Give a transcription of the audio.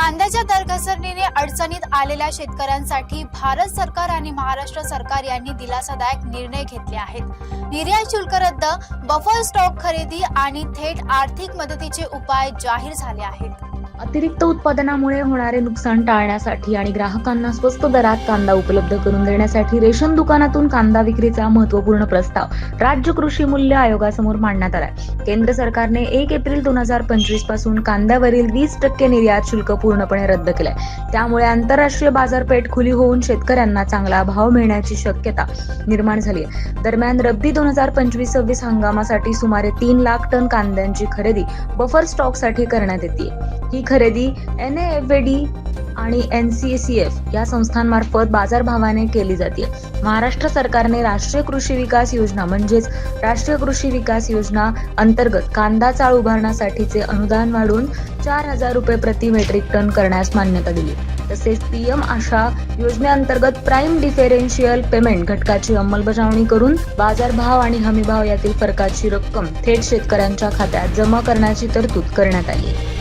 कांद्याच्या दर घसरणीने अडचणीत आलेल्या शेतकऱ्यांसाठी भारत सरकार आणि महाराष्ट्र सरकार यांनी दिलासादायक निर्णय घेतले आहेत. निर्यात शुल्क रद्द बफर स्टॉक खरेदी आणि थेट आर्थिक मदतीचे उपाय जाहीर झाले आहेत. अतिरिक्त उत्पादनामुळे होणारे नुकसान टाळण्यासाठी आणि ग्राहकांना स्वस्त दरात कांदा उपलब्ध करून देण्यासाठी रेशन दुकानातून कांदा विक्रीचा महत्त्वपूर्ण प्रस्ताव राज्य कृषी मूल्य आयोगासमोर मांडण्यात आलाय. केंद्र सरकारने एक एप्रिल दोन हजार पंचवीसपासून कांद्यावरील वीस टक्के निर्यात शुल्क पूर्णपणे रद्द केलंय. त्यामुळे आंतरराष्ट्रीय बाजारपेठ खुली होऊन शेतकऱ्यांना चांगला भाव मिळण्याची शक्यता निर्माण झाली आहे दरम्यान रब्बी दोन हजार पंचवीस सव्वीस हंगामासाठी सुमारे तीन लाख टन कांद्यांची खरेदी बफर स्टॉकसाठी करण्यात येते ही खरेदी एन डी आणि एन सी सी एफ या संस्थांमार्फत बाजारभावाने केली जाते. महाराष्ट्र सरकारने राष्ट्रीय कृषी विकास योजना म्हणजेच राष्ट्रीय कृषी विकास योजना अंतर्गत कांदा चाळ उभारण्यासाठीचे अनुदान वाढून चार हजार रुपये प्रति मेट्रिक टन करण्यास मान्यता दिली. तसेच पीएम आशा योजनेअंतर्गत प्राईम डिफेरेन्शियल पेमेंट घटकाची अंमलबजावणी करून बाजारभाव आणि हमीभाव यातील फरकाची रक्कम थेट शेतकऱ्यांच्या खात्यात जमा करण्याची तरतूद करण्यात आली. आहे